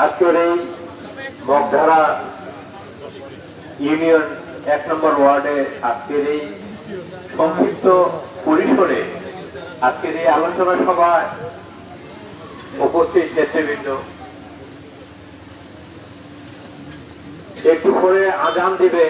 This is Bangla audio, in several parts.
আজকের এই মগধারা ইউনিয়ন এক নম্বর ওয়ার্ডে আজকের এই সংক্ষিপ্ত পরিসরে আজকের এই আলোচনা সভায় উপস্থিত নেতৃবৃন্দ। একটু পরে আজান দিবে,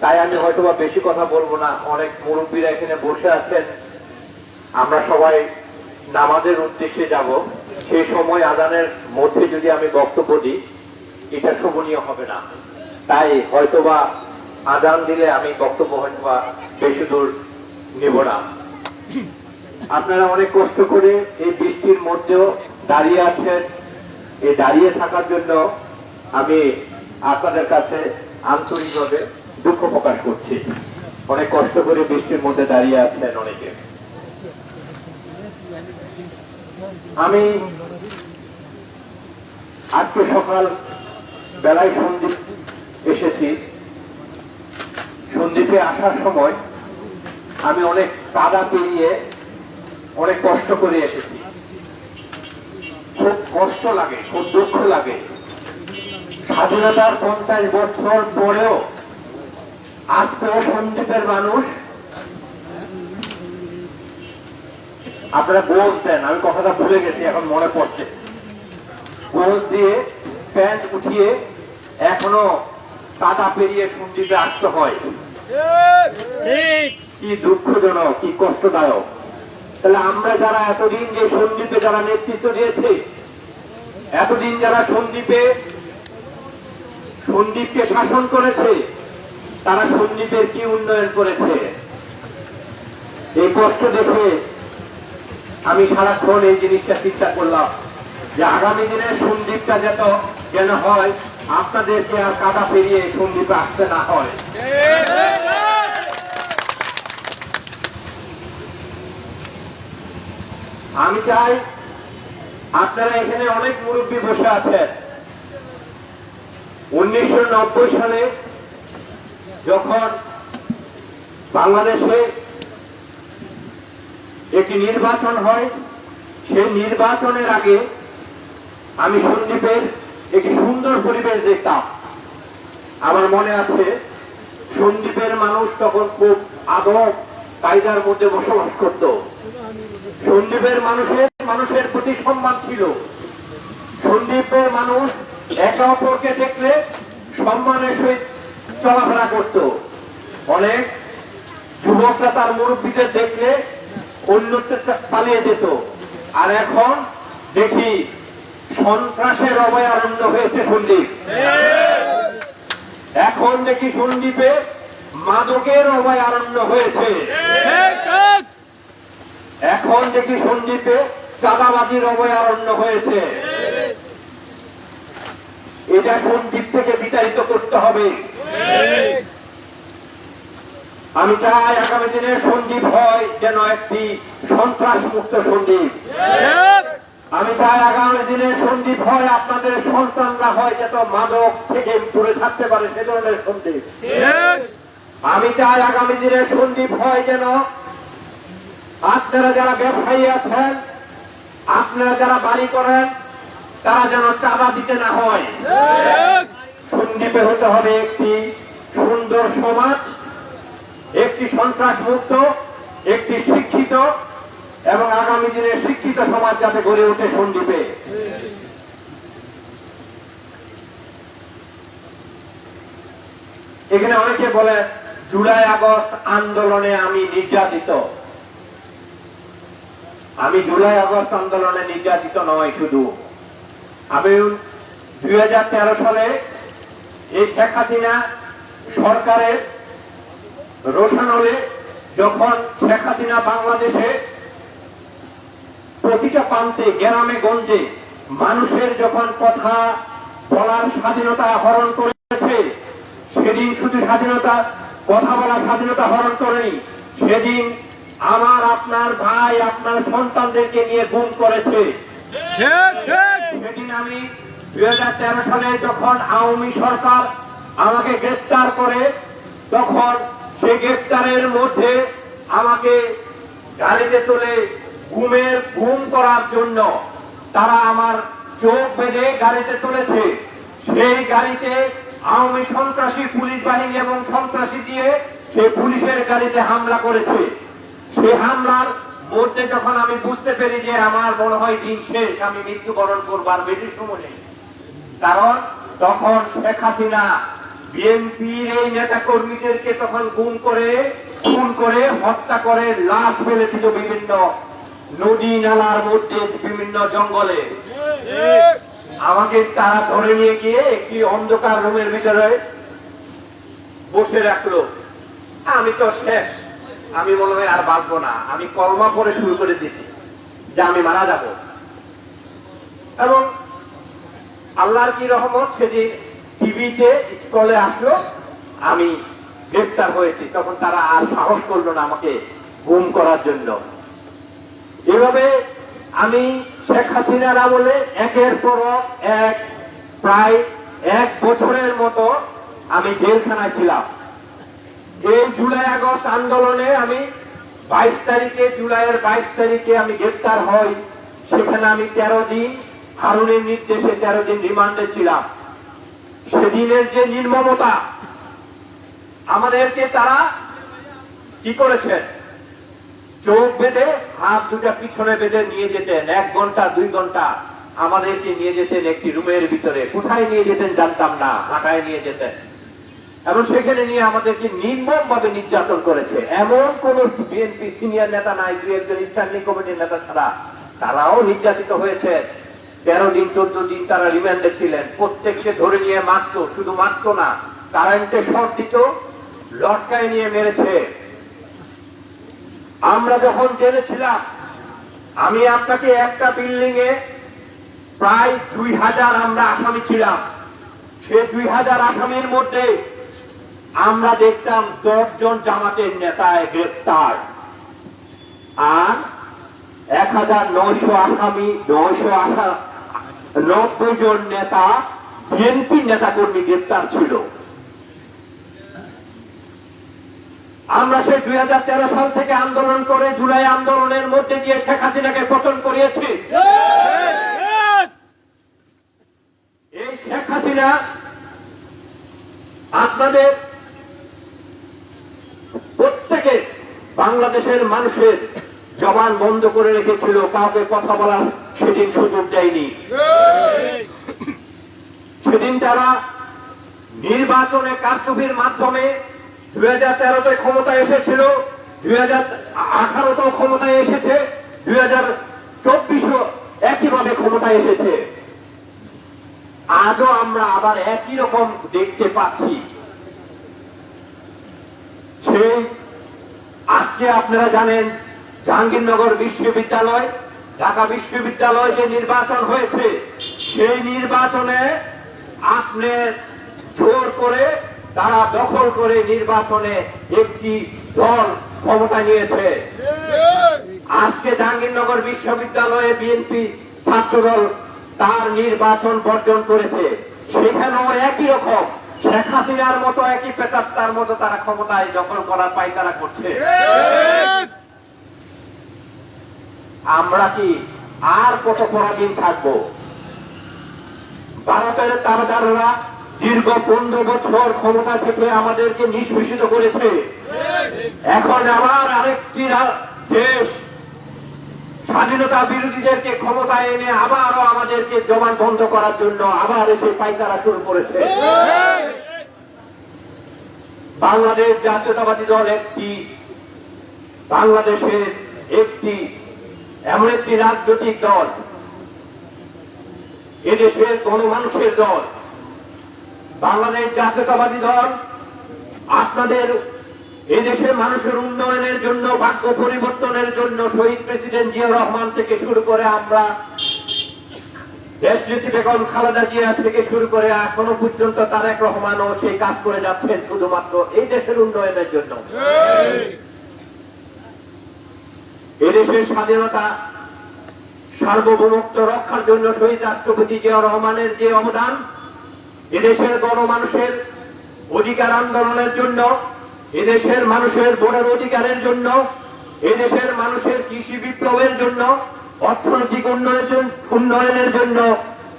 তাই আমি হয়তো বা বেশি কথা বলব না। অনেক মুরব্বীরা এখানে বসে আছেন। আমরা সবাই নামাজের উদ্দেশ্যে যাব। সেই সময় আজানের মধ্যে যদি আমি বক্তব্য দিই, এটা শোভনীয় হবে না। তাই হয়তোবা আজান দিলে আমি বক্তব্য হয়তোবা বেশি দূর নেব না। আপনারা অনেক কষ্ট করে এই বৃষ্টির মধ্যেও দাঁড়িয়ে আছেন। এই দাঁড়িয়ে থাকার জন্য আমি আপনাদের কাছে আন্তরিকভাবে দুঃখ প্রকাশ করছি। অনেক কষ্ট করে বৃষ্টির মধ্যে দাঁড়িয়ে আছেন অনেকে। আমি আজকে সকাল বেলায় সন্দীপ এসেছি। সন্দীপে আসার সময় আমি অনেক কাদা পেরিয়ে অনেক কষ্ট করে এসেছি। খুব কষ্ট লাগে খুব দুঃখ লাগে। স্বাধীনতার পঞ্চাশ বছর পরেও আজকেও সন্দীপের মানুষ আপনারা গোজ দেন আমি কথাটা ভুলে গেছি এখন মনে পড়ছে। গোজ দিয়ে প্যান্ট উঠিয়ে এখনও কাদা পেরিয়ে সন্দীপে আসতে হয়। কি দুঃখজনক কি কষ্টদায়ক। তাহলে আমরা যারা এতদিন যে সন্দীপে যারা নেতৃত্ব দিয়েছে, এতদিন যারা সন্দীপে সন্দীপকে শাসন করেছে, তারা সন্দীপের কি উন্নয়ন করেছে? এই কষ্ট দেখে আমি সারাক্ষণ এই জিনিসটা চিন্তা করলাম যে আগামী দিনে সন্দীপটা যেত যেন হয়, আপনাদেরকে আর কাদা পেরিয়ে সন্দীপে আসতে না হয়। আমি চাই আপনারা এখানে অনেক মুরব্বী বসে আছেন। উনিশশো নব্বই সালে যখন বাংলাদেশে একটি নির্বাচন হয়, সেই নির্বাচনের আগে আমি সন্দীপের একটি সুন্দর পরিবেশ দেখতাম। আমার মনে আছে, সন্দীপের মানুষ তখন খুব আদব কায়দার মধ্যে বসবাস করত। সন্দীপের মানুষের মানুষের প্রতি সম্মান ছিল। সন্দীপের মানুষ একে অপরকে দেখলে সম্মানের সহিত চলাফেরা করত। অনেক যুবকরা তার মুরব্বীদের দেখলে অন্যত্র পালিয়ে যেত। আর এখন দেখি সন্ত্রাসের অভয়ারণ্য হয়েছে সন্দীপ। এখন দেখি সন্দীপে মাদকের অভয়ারণ্য হয়েছে। এখন দেখি সন্দীপে চাঁদাবাজির অভয়ারণ্য হয়েছে। এটা সন্দীপ থেকে বিতাড়িত করতে হবে। আমি চাই আগামী দিনে সন্দীপ হয় যেন একটি সন্ত্রাস মুক্ত সন্দীপ আমি চাই আগামী দিনে সন্দীপ হয় আপনাদের সন্তানরা হয় যাতে মাদক থেকে দূরে থাকতে পারে সে ধরনের সন্দীপ আমি চাই আগামী দিনে সন্দীপ হয় যেন আপনারা যারা ব্যবসায়ী আছেন, আপনারা যারা বাড়ি করেন, তারা যেন চাঁদা দিতে না হয়। সন্দীপে হতে হবে একটি সুন্দর সমাজ, একটি সন্ত্রাস মুক্ত একটি শিক্ষিত এবং আগামী দিনে শিক্ষিত সমাজ যাতে গড়ে ওঠে সন্দীপে। এখানে অনেকে বলে জুলাই আগস্ট আন্দোলনে আমি নির্যাতিত। আমি জুলাই আগস্ট আন্দোলনে নির্যাতিত নয় শুধু। আমি দুই সালে এই শেখ হাসিনা সরকারের রোশানলে যখন শেখ হাসিনা বাংলাদেশে প্রতিটা প্রান্তে, গ্রামে, গঞ্জে মানুষের যখন কথা বলার স্বাধীনতা হরণ করেছে, সেদিন শুধু স্বাধীনতা কথা বলা স্বাধীনতা হরণ করেনি। সেদিন আমার আপনার ভাই আপনার সন্তানদেরকে নিয়ে গুম করেছে। সেদিন আমি দুই হাজার তেরো সালে যখন আওয়ামী সরকার আমাকে গ্রেপ্তার করে তখন সেই গ্রেপ্তারের মধ্যে আমাকে গাড়িতে তুলে ঘুমের ঘুম করার জন্য তারা আমার চোখ বেঁধে গাড়িতে তুলেছে। সেই গাড়িতে আওয়ামী সন্ত্রাসী পুলিশ বাহিনী এবং সন্ত্রাসী দিয়ে সেই পুলিশের গাড়িতে হামলা করেছে। সেই হামলার মধ্যে যখন আমি বুঝতে পেরে যে আমার মনে হয় দিন শেষ, আমি মৃত্যুবরণ করবার বেশি সময় নেই। কারণ তখন শেখ হাসিনা বিএনপির এই নেতা কর্মীদেরকে তখন গুম করে, খুন করে, হত্যা করে, লাশ ফেলে দিল বিভিন্ন নদী নালার মধ্যে, বিভিন্ন জঙ্গলে। আমাকে তারা ধরে নিয়ে গিয়ে একটি অন্ধকার রুমের ভিতরে বসে রাখল? আমি তো শেষ। আমি মনে হয় আর বাঁচবো না। আমি কলমা পরে শুরু করে দিছি যে আমি মারা যাব। এবং আল্লাহর কি রহমত সেদিন টিভিতে স্কলে আসলো, আমি গ্রেপ্তার হয়েছি। তখন তারা আর সাহস করল না আমাকে গুম করার জন্য। এভাবে আমি শেখ হাসিনার আমলে একের পর এক, প্রায় এক বছরের মতো আমি জেলখানায় ছিলাম। এই জুলাই আগস্ট আন্দোলনে আমি বাইশ তারিখে, জুলাইয়ের বাইশ তারিখে আমি গ্রেপ্তার হই। সেখানে আমি তেরো দিন হারুনের নির্দেশে তেরো দিন রিমান্ডে ছিলাম। সেদিনের যে নির্মমতা, আমাদেরকে তারা কি করেছেন? চোখ বেঁধে হাত দুটা পিছনে বেঁধে নিয়ে যেতেন। এক ঘণ্টা, দুই ঘণ্টা আমাদেরকে নিয়ে যেতেন একটি রুমের ভিতরে। কোথায় নিয়ে যেতেন জানতাম না, হাঁটায় নিয়ে যেতেন। এবং সেখানে নিয়ে আমাদেরকে নির্মম ভাবে নির্যাতন করেছে। এমন কোন বিএনপি সিনিয়র নেতা নাই দুই একজন স্ট্যান্ডিং কমিটির নেতা ছাড়া। তারাও নির্যাতিত হয়েছে। তেরো দিন, চোদ্দ দিন তারা রিমান্ডে ছিলেন। প্রত্যেককে ধরে নিয়ে মারতো, শুধু মারতো না, কারেন্টে শর্ট দিত, লটকায় নিয়ে মেরেছে। আমরা যখন জেলে ছিলাম আমি আপনাকে একটা বিল্ডিং এ প্রায় দুই হাজার আমরা আসামি ছিলাম। সে দুই হাজার আসামির মধ্যে আমরা দেখতাম দশজন জামাতের নেতায় গ্রেপ্তার। আর এক হাজার নয়শো আসামি, নয়শো আসা নব্বই জন নেতা বিএনপি নেতা কর্মী গ্রেপ্তার ছিল। আমরা সেই দুই হাজার তেরো সাল থেকে আন্দোলন করে জুলাই আন্দোলনের মধ্যে দিয়ে শেখ হাসিনাকে পতন করিয়েছি। এই শেখ হাসিনা আপনাদের প্রত্যেকে বাংলাদেশের মানুষের জবান বন্ধ করে রেখেছিল, কাউকে কথা বলার সেদিন সুযোগ দেয়নি। সেদিন তারা নির্বাচনে কারচুপির মাধ্যমে দুই হাজার তেরোতে ক্ষমতায় এসেছিল, দুই হাজার আঠারোতেও ক্ষমতায় এসেছে, দুই হাজার চব্বিশও একইভাবে ক্ষমতায় এসেছে। আজও আমরা আবার একই রকম দেখতে পাচ্ছি। আজকে আপনারা জানেন, জাহাঙ্গীরনগর বিশ্ববিদ্যালয়, ঢাকা বিশ্ববিদ্যালয় যে নির্বাচন হয়েছে, সেই নির্বাচনে আপনি জোর করে তারা দখল করে নির্বাচনে একটি দল ক্ষমতা নিয়েছে। আজকে জাহাঙ্গীরনগর বিশ্ববিদ্যালয়ে বিএনপি ছাত্রদল তার নির্বাচন বর্জন করেছে। সেখানেও একই রকম। শেখ হাসিনার মতো একই পেতাত্তার মতো তারা ক্ষমতায় দখল করার পায়তারা করছে। আমরা কি আর কত পরাধীন থাকব? ভারতের তারদাররা দীর্ঘ পনেরো বছর ক্ষমতা থেকে আমাদেরকে নিষ্পেষিত করেছে। এখন আবার আরেকটি দেশ স্বাধীনতা বিরোধীদেরকে ক্ষমতায় এনে আবারও আমাদেরকে জমান বন্ধ করার জন্য আবার এসে পাইতারা শুরু করেছে। বাংলাদেশ জাতীয়তাবাদী দল একটি, বাংলাদেশের একটি, এমন একটি রাজনৈতিক দল। এদেশের গণমানুষের দল। বাংলাদেশ জাতীয়তাবাদী দল, আপনাদের এদেশের মানুষের উন্নয়নের জন্য ভাগ্য পরিবর্তনের জন্য শহীদ প্রেসিডেন্ট জিয়া রহমান থেকে শুরু করে আমরা দেশনীতি বেগম খালেদা জিয়া থেকে শুরু করে এখনও পর্যন্ত তারেক সেই কাজ করে যাচ্ছেন শুধুমাত্র এই দেশের উন্নয়নের জন্য। এদেশের স্বাধীনতা সার্বভৌমত্ব রক্ষার জন্য শহীদ রাষ্ট্রপতি জিয়া রহমানের যে অবদান এদেশের গণমানুষের অধিকার আন্দোলনের জন্য এদেশের মানুষের ভোটের অধিকারের জন্য এদেশের মানুষের কৃষি বিপ্লবের জন্য অর্থনৈতিক উন্নয়নের উন্নয়নের জন্য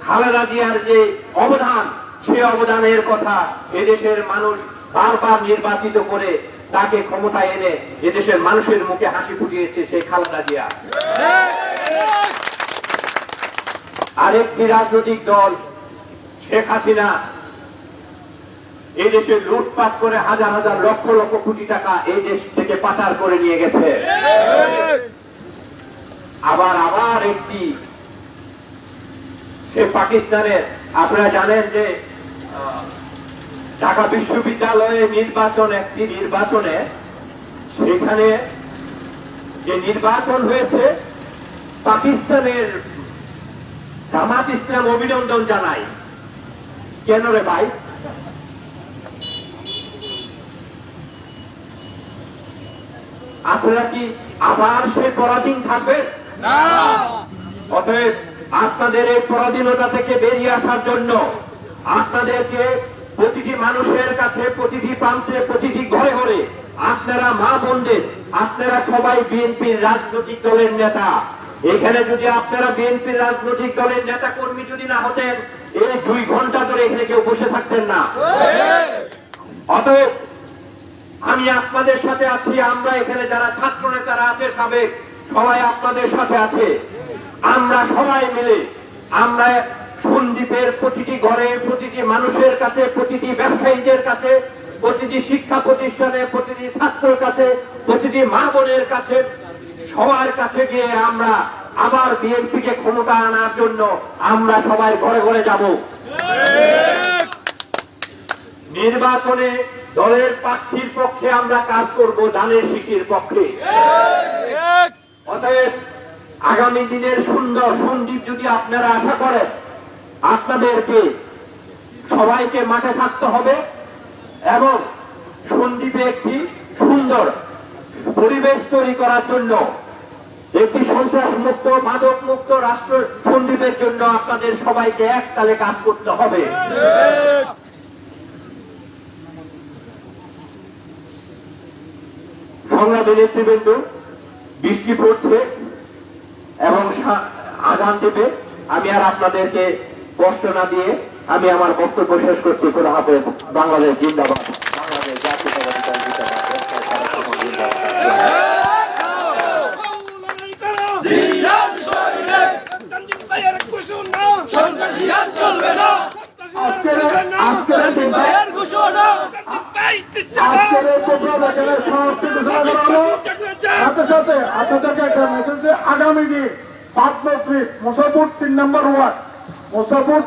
খালেদা জিয়ার যে অবদান সে অবদানের কথা এদেশের মানুষ বারবার নির্বাচিত করে তাকে ক্ষমতায় এনে এদেশের মানুষের মুখে হাসি ফুটিয়েছে সেই খালেদা জিয়া। আরেকটি রাজনৈতিক দল শেখ হাসিনা এই দেশে লুটপাট করে হাজার হাজার লক্ষ লক্ষ কোটি টাকা এই দেশ থেকে পাচার করে নিয়ে গেছে। আবার আবার একটি সে পাকিস্তানের, আপনারা জানেন যে ঢাকা বিশ্ববিদ্যালয়ে নির্বাচন, একটি নির্বাচনে সেখানে যে নির্বাচন হয়েছে, পাকিস্তানের জামাত ইসলাম অভিনন্দন জানাই। কেন রে ভাই? আপনারা কি আবার সেই পরাধীন থাকবেন? অতএব আপনাদের এই পরাধীনতা থেকে বেরিয়ে আসার জন্য আপনাদেরকে প্রতিটি মানুষের কাছে প্রতিটি প্রান্তে প্রতিটি ঘরে ঘরে আপনারা মা বোনদের আপনারা সবাই বিএনপির রাজনৈতিক দলের নেতা। এখানে যদি আপনারা বিএনপির রাজনৈতিক দলের নেতা কর্মী যদি না হতেন এই দুই ঘণ্টা ধরে এখানে কেউ বসে থাকতেন না। অতএব আমি আপনাদের সাথে আছি, আমরা এখানে যারা ছাত্র নেতারা আছে সাবেক, সবাই আপনাদের সাথে আছে। আমরা সবাই মিলে, আমরা সন্দীপের প্রতিটি ঘরে, প্রতিটি মানুষের কাছে, প্রতিটি ব্যবসায়ীদের কাছে, প্রতিটি শিক্ষা প্রতিষ্ঠানে, প্রতিটি ছাত্রের কাছে, প্রতিটি মা বোনের কাছে, সবার কাছে গিয়ে আমরা আবার বিএনপিকে ক্ষমতা আনার জন্য আমরা সবাই ঘরে ঘরে যাব। নির্বাচনে দলের প্রার্থীর পক্ষে আমরা কাজ করব ধানের শিশির পক্ষে। অতএব আগামী দিনের সুন্দর সন্দীপ যদি আপনারা আশা করেন, আপনাদেরকে সবাইকে মাঠে থাকতে হবে এবং সন্দীপে একটি সুন্দর পরিবেশ তৈরি করার জন্য একটি সন্ত্রাস মুক্ত মাদক মুক্ত রাষ্ট্র সন্দীপের জন্য আপনাদের সবাইকে এককালে কাজ করতে হবে। সংগ্রামী নেতৃবৃন্দ, বৃষ্টি পড়ছে এবং সা- দেবে। আমি আর আপনাদেরকে কষ্ট না দিয়ে আমি আমার বক্তব্য শেষ করছি। খোলা হাফেজ। বাংলাদেশ জিন্দাবাদ। বাংলাদেশ জাতীয়তাবাদী দল জিন্দাবাদ দেশটার সারা সময় জিন্দাবাদ। আজকের আজকের দিনটা আজকের এই প্রোগ্রাম এখানে সমাপ্তি ঘোষণা করা হলো সাথে সাথে আপনাদেরকে একটা মেসেজ আগামী দিন পাঁচ মুসাফুর তিন নম্বর ওয়ার্ড মুসাফুর